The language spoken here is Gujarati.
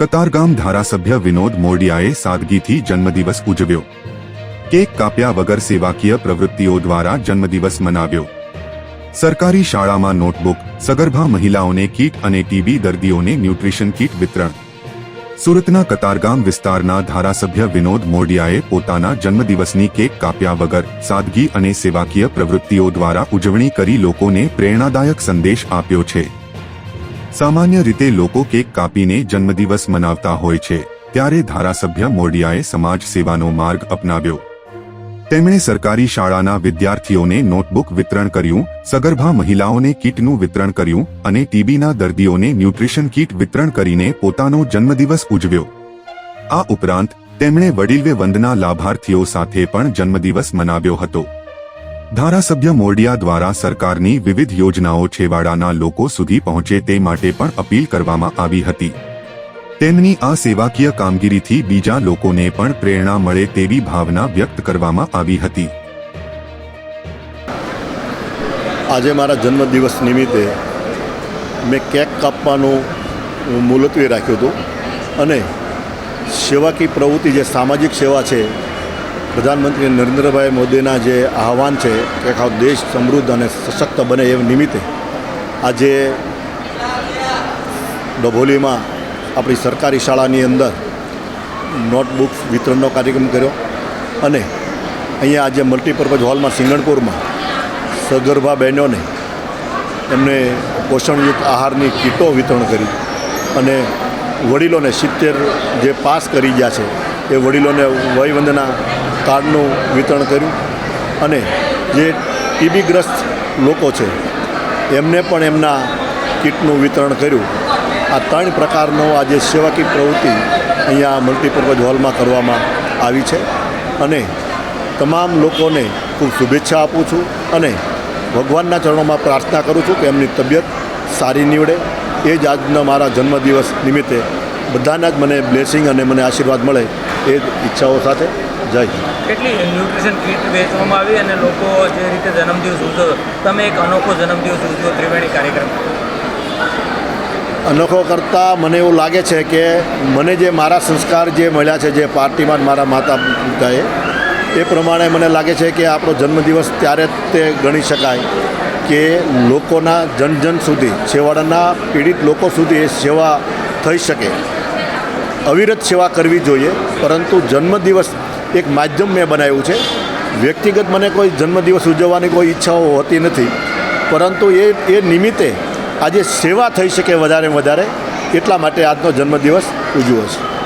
કતારગામ ધારાસભ્ય વિનોદ મોરડિયાએ સાદગીથી જન્મદિવસ ઉજવ્યો. કેક કાપ્યા વગર સેવાકીય પ્રવૃત્તિઓ દ્વારા જન્મદિવસ મનાવ્યો. સરકારી શાળામાં નોટબુક, સગર્ભા મહિલાઓને કીટ અને ટીબી દર્દીઓને ન્યુટ્રિશન કીટ વિતરણ. સુરતના કતારગામ વિસ્તારના ધારાસભ્ય વિનોદ મોરડિયાએ પોતાના જન્મદિવસની કેક કાપ્યા વગર સાદગી અને સેવાકીય પ્રવૃત્તિઓ દ્વારા ઉજવણી કરી લોકોને પ્રેરણાદાયક સંદેશ આપ્યો છે. સામાન્ય રીતે લોકો કેક કાપીને જન્મદિવસ મનાવતા હોય છે, ત્યારે ધારાસભ્ય મોરડિયાએ સમાજ સેવાનો માર્ગ અપનાવ્યો. તેમણે સરકારી શાળાના વિદ્યાર્થીઓને નોટબુક વિતરણ કર્યું, સગર્ભા મહિલાઓને કીટનું વિતરણ કર્યું અને ટીબીના દર્દીઓને ન્યુટ્રિશન કીટ વિતરણ કરીને પોતાનો જન્મદિવસ ઉજવ્યો. આ ઉપરાંત, તેમણે વડીલવે વંદના લાભાર્થીઓ સાથે પણ જન્મદિવસ મનાવ્યો હતો. ધારાસભ્ય મોરડિયા દ્વારા સરકારની વિવિધ યોજનાઓ છેવાડાના લોકો સુધી પહોંચે તે માટે પણ અપીલ કરવામાં આવી હતી. તેમની આ સેવાકીય કામગીરીથી બીજા લોકોને પણ પ્રેરણા મળે તેવી ભાવના વ્યક્ત કરવામાં આવી હતી. આજે મારા જન્મદિવસ નિમિત્તે મેં કેક કાપવાનું મુલતવી રાખ્યું હતું અને સેવાકી પ્રવૃત્તિ જે સામાજિક સેવા છે પ્રધાનમંત્રી નરેન્દ્રભાઈ મોદીના જે આહવાન છે કે આખો દેશ સમૃદ્ધ અને સશક્ત બને એ નિમિત્તે આજે ડભોલીમાં આપણી સરકારી શાળાની અંદર નોટબુક વિતરણનો કાર્યક્રમ કર્યો અને અહીંયા આજે મલ્ટીપર્પઝ હોલમાં સિંગણપુરમાં સગર્ભા બહેનોને એમને પોષણયુક્ત આહારની કીટો વિતરણ કરી અને વડીલોને સિત્તેર જે પાસ કરી ગયા છે એ વડીલોને વયવંદના કાર્ડનું વિતરણ કર્યું અને જે ટીબીગ્રસ્ત લોકો છે, એમને પણ એમના કીટનું વિતરણ કર્યું. આ ત્રણ પ્રકારનો આજે સેવાકીય પ્રવૃત્તિ અહીંયા મલ્ટીપર્પઝ હોલમાં કરવામાં આવી છે અને તમામ લોકોને ખૂબ શુભેચ્છા આપું છું અને ભગવાનના ચરણોમાં પ્રાર્થના કરું છું કે એમની તબિયત સારી નીવડે. એ જ આજના મારા જન્મદિવસ નિમિત્તે બધાના જ મને બ્લેસિંગ અને મને આશીર્વાદ મળે એ જ ઈચ્છાઓ સાથે જય કેટલી ન્યુટ્રિશન કીટ વેચવામાં આવી અને લોકો જે રીતે જન્મદિવસ ઉજવો તમે એક અનોખો જન્મદિવસ ઉજવો ત્રિવેણી કાર્યક્રમ. અનોખો કરતાં મને એવું લાગે છે કે મને જે મારા સંસ્કાર જે મળ્યા છે જે પાર્ટીમાં મારા માતા પિતાએ એ પ્રમાણે મને લાગે છે કે આપણો જન્મદિવસ ત્યારે જ તે ગણી શકાય કે લોકોના જન જન સુધી છેવાડાના પીડિત લોકો સુધી એ સેવા થઈ શકે. અવિરત સેવા કરવી જોઈએ પરંતુ જન્મદિવસ એક માધ્યમ મેં બનાવ્યું છે. વ્યક્તિગત મને કોઈ જન્મદિવસ ઉજવવાની કોઈ ઈચ્છાઓ હોતી નથી. પરંતુ એ એ નિમિત્તે આજે સેવા થઈ શકે વધારે વધારે એટલા માટે આજનો જન્મદિવસ ઉજવો છે.